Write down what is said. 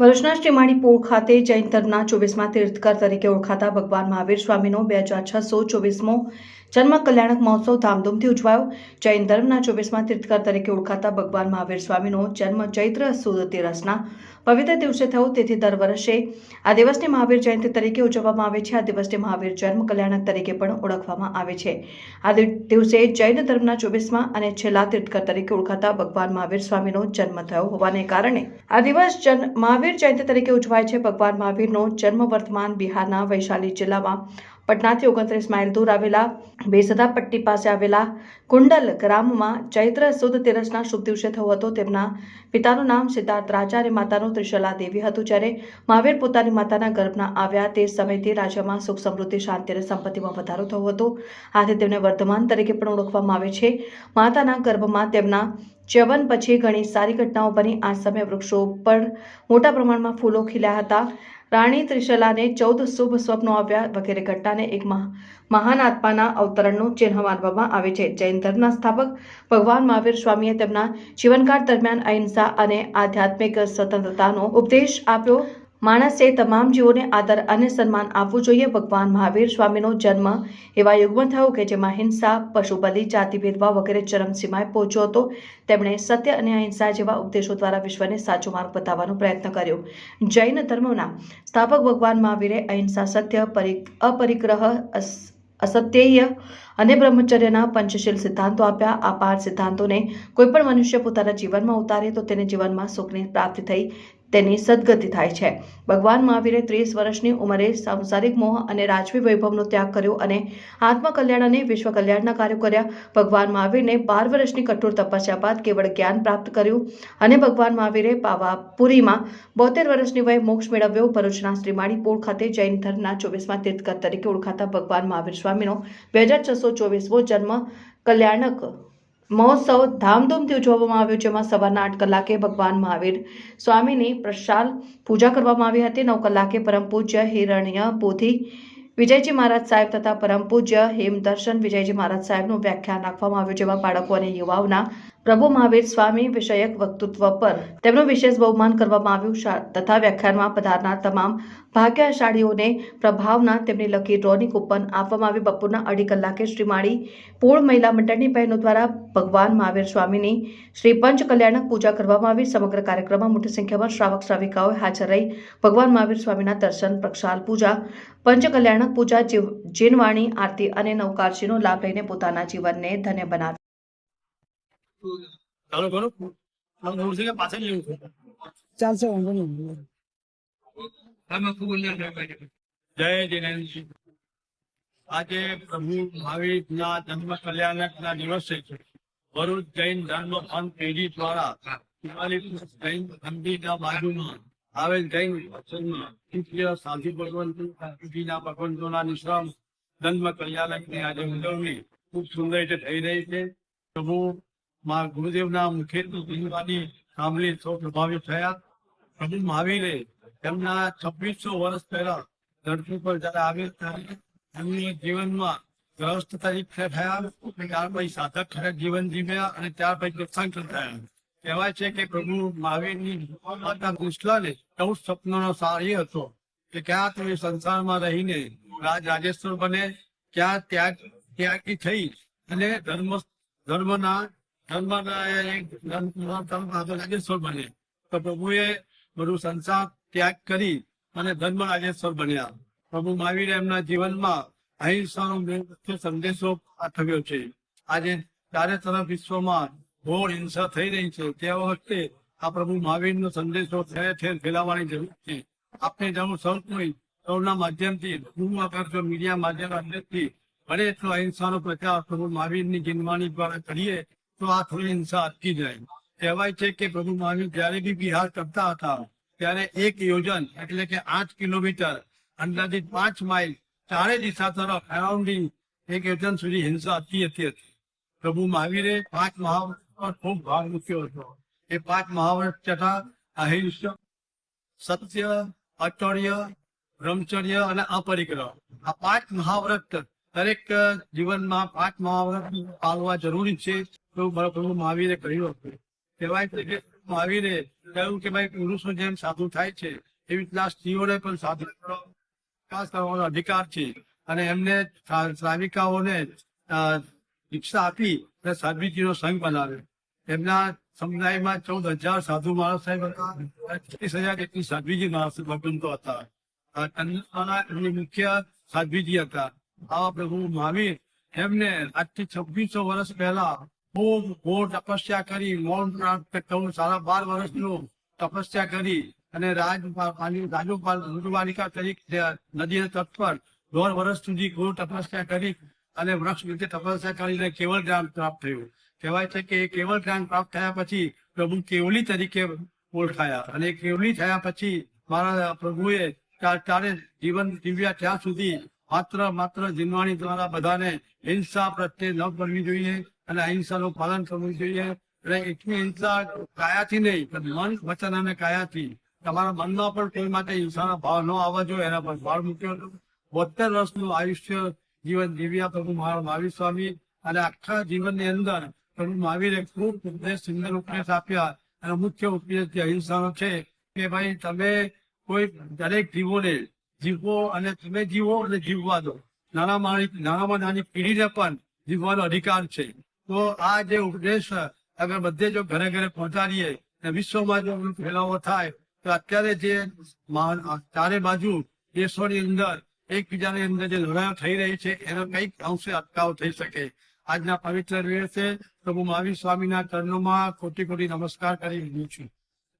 ભરૂચના શ્રીમાળી પોળ ખાતે જૈન ધર્મના ચોવીસમાં તીર્થકર તરીકે ઓળખાતા ભગવાન મહાવીર સ્વામીનો બે હજાર છસો ચોવીસમો જન્મ કલ્યાણક મહોત્સવ ધામધૂમથી ઉજવાયો. જૈન ધર્મના ચોવીસમાં તીર્થકર તરીકે ઓળખાતા ભગવાન મહાવીર સ્વામીનો જન્મ ચૈત્ર સુદ તેરસના પવિત્ર દિવસે થયો. તેથી દર વર્ષે આ દિવસને મહાવીર જયંતિ તરીકે ઉજવવામાં આવે છે. આ દિવસને મહાવીર જન્મ કલ્યાણક તરીકે પણ ઓળખવામાં આવે છે. આ દિવસે જૈન ધર્મના ચોવીસમાં અને છેલ્લા તીર્થકર તરીકે ઓળખાતા ભગવાન મહાવીર સ્વામીનો જન્મ થયો હોવાને કારણે આ દિવસ મહાવીર જયંતિ તરીકે ઉજવાય છે. ભગવાન મહાવીરનો જન્મ વર્તમાન બિહારના વૈશાલી જિલ્લામાં પટનાથી ઓગણત્રીસ માઇલ દૂર આવેલા બેસદા પટ્ટી પાસે આવેલા કુંડલ ગ્રામમાં ચૈત્ર સુદ તેરસના શુભ દિવસે થયો હતો. તેમના પિતાનું નામ સિદ્ધાર્થ રાજા અને માતાનું ત્રિશલા દેવી હતું. જ્યારે મહાવીર પોતાની માતાના ગર્ભના આવ્યા તે સમયથી રાજ્યમાં સુખ, સમૃદ્ધિ, શાંતિ અને સંપત્તિમાં વધારો થયો હતો. આથી તેમને વર્ધમાન તરીકે પણ ઓળખવામાં આવે છે. માતાના ગર્ભમાં તેમના ચ્યવન પછી ઘણી સારી ઘટનાઓ બની. આ સમયે વૃક્ષો પર મોટા પ્રમાણમાં ફૂલો ખીલ્યા હતા. રાણી ત્રિશલાને ચૌદ શુભ સ્વપ્નો આવ્યા વગેરે ઘટનાને એક મહા- મહાન આત્માના અવતરણનું ચિહ્ન માનવામાં આવે છે. જૈન ધર્મના સ્થાપક ભગવાન મહાવીર સ્વામીએ તેમના જીવનકાળ દરમિયાન અહિંસા અને આધ્યાત્મિક સ્વતંત્રતાનો ઉપદેશ આપ્યો. માણસે તમામ જીવોને આદર અને સન્માન આપવું જોઈએ. ભગવાન મહાવીર સ્વામીનો જન્મ એવા યુગમાં થયો કે જેમાં હિંસા, પશુબલિ જાતિ ભેદભાવ વગેરે ચરમસીમાએ પહોંચ્યો હતો. તેમણે સત્ય અને અહિંસા જેવા ઉપદેશો દ્વારા વિશ્વને સાચો માર્ગ બતાવવાનો પ્રયત્ન કર્યો. જૈન ધર્મના સ્થાપક ભગવાન મહાવીરે અહિંસા સત્ય, પરિ, અપરિગ્રહ, અસ- અસત્યેય અને બ્રહ્મચર્યના પંચશીલ સિદ્ધાંતો આપ્યા. આ પાંચ સિદ્ધાંતોને કોઈ પણ મનુષ્ય પોતાના જીવનમાં ઉતારે તો તેને જીવનમાં સુખની પ્રાપ્તિ થઈ તેની સદગતિ થાય છે. ભગવાન મહાવીરે ત્રીસ વર્ષની ઉંમરે સાંસારિક મોહ અને રાજવી વૈભવનો ત્યાગ કર્યો અને આત્મકલ્યાણ અને વિશ્વ કલ્યાણના કાર્યો કર્યા. ભગવાન મહાવીરને બાર વર્ષની કઠોર તપસ્યા બાદ કેવળ જ્ઞાન પ્રાપ્ત કર્યું અને ભગવાન મહાવીરે પાવાપુરીમાં બોતેર વર્ષની વયે મોક્ષ મેળવ્યો. ભરૂચના શ્રીમાળી પોળ ખાતે જૈન ધર્મના ચોવીસમાં તીર્થકર તરીકે ઓળખાતા ભગવાન મહાવીર સ્વામીનો બે હજાર છસો ચોવીસમો જન્મ કલ્યાણક મહોત્સવ ધામધૂમથી ઉજવવામાં આવ્યો, જેમાં સવારના આઠ કલાકે ભગવાન મહાવીર સ્વામીની પ્રશાલ પૂજા કરવામાં આવી હતી. નવ કલાકે પરમ પૂજ્ય હિરણ્ય બોધિ વિજયજી મહારાજ સાહેબ તથા પરમ પૂજ્ય હેમદર્શન વિજયજી મહારાજ સાહેબનું વ્યાખ્યાન રાખવામાં આવ્યું, જેમાં બાળકો અને યુવાઓના પ્રભુ મહાવીર સ્વામી વિષયક વક્તૃત્વ પર. તેમનું વિશેષ બહુમાન કરવામાં આવ્યું તથા વ્યાખ્યાનમાં પધારનાર તમામ ભાગ્યશાળીઓને પ્રભાવના તેમની લકી ડ્રોની કૂપન આપવામાં આવી. બપોરના અઢી કલાકે શ્રીમાળી પૂર્ણ મહિલા મંડળની બહેનો દ્વારા ભગવાન મહાવીર સ્વામીની શ્રી પંચ કલ્યાણક પૂજા કરવામાં આવી. સમગ્ર કાર્યક્રમમાં મોટી સંખ્યામાં શ્રાવક શ્રાવિકાઓએ હાજર રહી. ભગવાન મહાવીર સ્વામીના દર્શન, પ્રક્ષાલ પૂજા પંચ કલ્યાણક પૂજા જીનવાણી, આરતી અને નવકારશીનો લાભ લઈને પોતાના જીવનને ધન્ય બનાવ્યું ચાલો કરો આમ પાછળ લેવું છે. ચાલશે વાંધો નહીં. તમે ખૂબ જય જિનેન્દ્ર આજે પ્રભુ મહાવીરના જન્મ કલ્યાણકના દિવસે છે ભરૂચ જૈન ધર્મ પંથ પેઢી દ્વારા જૈન મંદિરના બાજુમાં આવેલ જૈન આશ્રમમાં સાધુ ભગવંતો પેઢીના ભગવંતોના નિશ્રમ જન્મ કલ્યાણકની આજે ઉજવણી ખૂબ સુંદર રીતે થઈ રહી છે. પ્રભુ મા ગુરુદેવના મુખેથી જીવવાની સૌ પ્રભાવિત થયા. પ્રભુ મહાવીરે તેમના છવ્વીસો વર્ષ પહેલા ધરતી પર જયારે આવ્યા ત્યારે એમની જીવનમાં ગ્રસ્ત તરીકે થયા. ત્યાર પછી સાધક જીવન જીવ્યા અને ત્યાર પછી તીર્થંકર થયા. કહેવાય છે કે પ્રભુ મહાવીરની માતા કૃષ્ણને ચૌદ સપનોનો સાર હતો કે ક્યાં તમે સંસારમાં રહીને રાજ રાજેશ્વર બને, ક્યાં ત્યાગ ત્યાગી થઈ અને ધર્મ ધર્મના મહાવીરે સંદેશો પાઠવ્યો છે. આજે ચારે તરફ વિશ્વમાં ઘોર હિંસા થઈ રહી છે. તે વખતે આ પ્રભુ મહાવીરનો સંદેશો ઠેર ઠેર ફેલાવવાની જરૂર છે. આપણે જાણું સૌ કોઈ સૌના માધ્યમથી મીડિયા માધ્યમથી બને એટલો અહિંસાનો પ્રચાર પ્રભુ મહાવીરની જીનવાણી દ્વારા કરીએ તો આ થોડી હિંસા અટકી જાય. કહેવાય છે કે પ્રભુ મહાવીર જયારે બી બિહાર કરતા હતા, ત્યારે એક યોજન એટલે કે આઠ કિલોમીટર અંદાજિત પાંચ માઇલ ચારે દિશા તરફ અરાઉન્ડિંગ એક યોજન સુધી હિંસા અટકી હતી પ્રભુ મહાવીરે પાંચ મહાવર્ષ પર ખૂબ ભાર મૂક્યો હતો. એ પાંચ મહાવર્ષ તથા અહિંસા સત્ય અચર્ય બ્રહ્મચર્ય અને અપરિગ્રહ. આ પાંચ મહાવ્રત દરેક જીવનમાં પાંચ મહાવ્રત પાળવા જરૂરી છે. તો પ્રભુ મહાવીરે કહ્યું હતું. કહેવાય છે કે મહાવીરે કહ્યું કે ભાઈ પુરુષો જેમ સાધુ થાય છે, એવી રીતના સ્ત્રીઓને પણ સાધુ વિકાસ કરવાનો અધિકાર છે. અને એમને શ્રાવિકાઓને દીક્ષા આપી અને સાધ્વીજીનો સંઘ બનાવ્યો. એમના સમુદાયમાં ચૌદ હજાર સાધુ માણસ સાહેબ હતા. ત્રીસ હજાર જેટલી સાધ્વીજી માણસ ભગવંતો હતા. મુખ્ય સાધ્વીજી હતા. આવા પ્રભુ મહાવીર એમને આજથી છવ્વીસો વર્ષ પહેલા ખૂબ ઘોર તપસ્યા કરી, મૌન સાડા બાર વર્ષનું તપસ્યા કરી અને રાજ રાજોપાલ તરીકે નદીના તટ પર દોઢ વર્ષ સુધી ઘોર તપસ્યા કરી અને વૃક્ષ રીતે તપસ્યા કરીને કેવળ જ્ઞાન પ્રાપ્ત થયું. કહેવાય છે કે એ કેવળ જ્ઞાન પ્રાપ્ત થયા પછી પ્રભુ કેવલી તરીકે ઓળખાયા. અને કેવલી થયા પછી મારા પ્રભુએ ત્યારે જીવન જીવ્યા ત્યાં સુધી માત્ર માત્ર જીનવાણી દ્વારા બધાને હિંસા પ્રત્યે ન કરવી જોઈએ અને અહિંસાનું પાલન કરવું જોઈએ. એટલે એટલી હિંસા કાયાથી નહીં, પણ મન વચન અને કાયાથી. તમારા મનમાં પણ કોઈ માટે હિંસાના ભાવ ન આવવા જોઈએ, એના પર ભાર મૂક્યો હતો. બોતેર વર્ષનું આયુષ્ય જીવન જીવ્યા પ્રભુ મારા મહાવીર સ્વામી અને આખા જીવનની અંદર પ્રભુ મહાવીરે ખૂબ ઉપદેશ સુંદર ઉપદેશ આપ્યા. અને મુખ્ય ઉપદેશ જે અહિંસાનો છે કે ભાઈ, તમે કોઈ દરેક જીવોને જીવો અને તમે જીવો અને જીવવા દો. નાના માણી નાનામાં નાની પેઢીને પણ જીવવાનો અધિકાર છે. તો આ જે ઉપદેશ અગર બધે જો ઘરે ઘરે પહોંચાડીએ અને વિશ્વમાં જો ફેલાવો થાય, તો અત્યારે જે ચારે બાજુ દેશોની અંદર એકબીજાની અંદર જે લડાઈઓ થઈ રહી છે, એનો કંઈક અંશે અટકાવ થઈ શકે. આજના પવિત્ર દિવસે પ્રભુ મહાવીર સ્વામીના ચરણોમાં કોટી કોટી નમસ્કાર કરી રહ્યું છું.